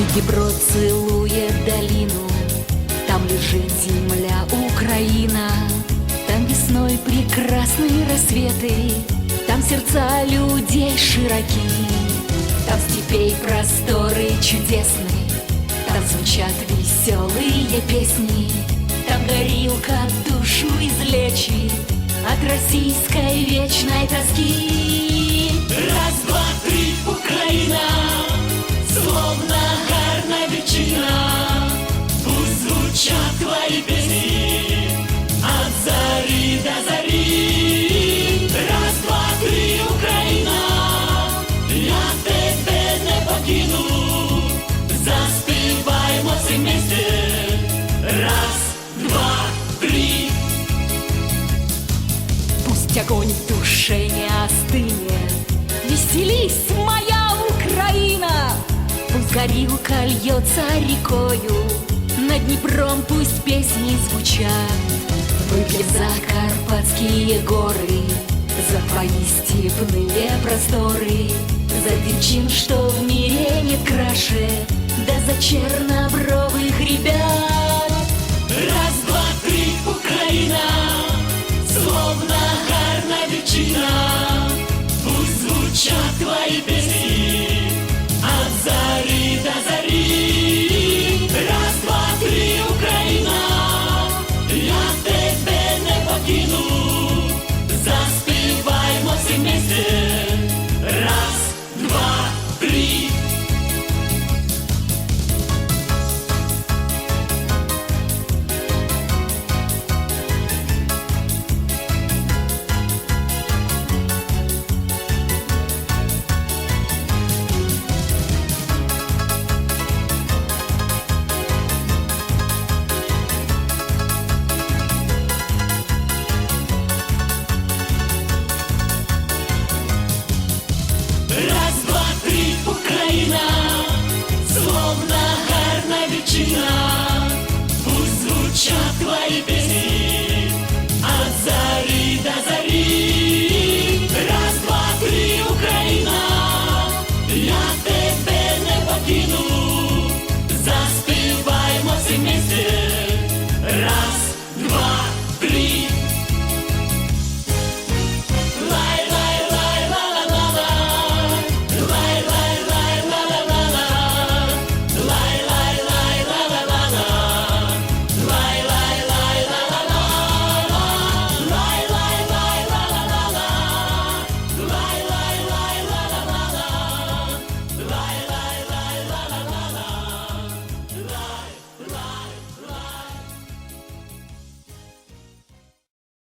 Дніпро целує долину, там лежит земля Украина, там весной прекрасные рассветы, там сердца людей широки, там степей просторы чудесные, там звучат веселые песни, там горилка душу излечит от российской вечной тоски. Пусть огонь в душе не остынет. Веселись, моя Украина! Пусть горилка льется рекою. Над Днепром пусть песни звучат. Выпьем за Карпатские горы За твои степные просторы. За девчин, что в мире нет краше Да за чернобровых baby.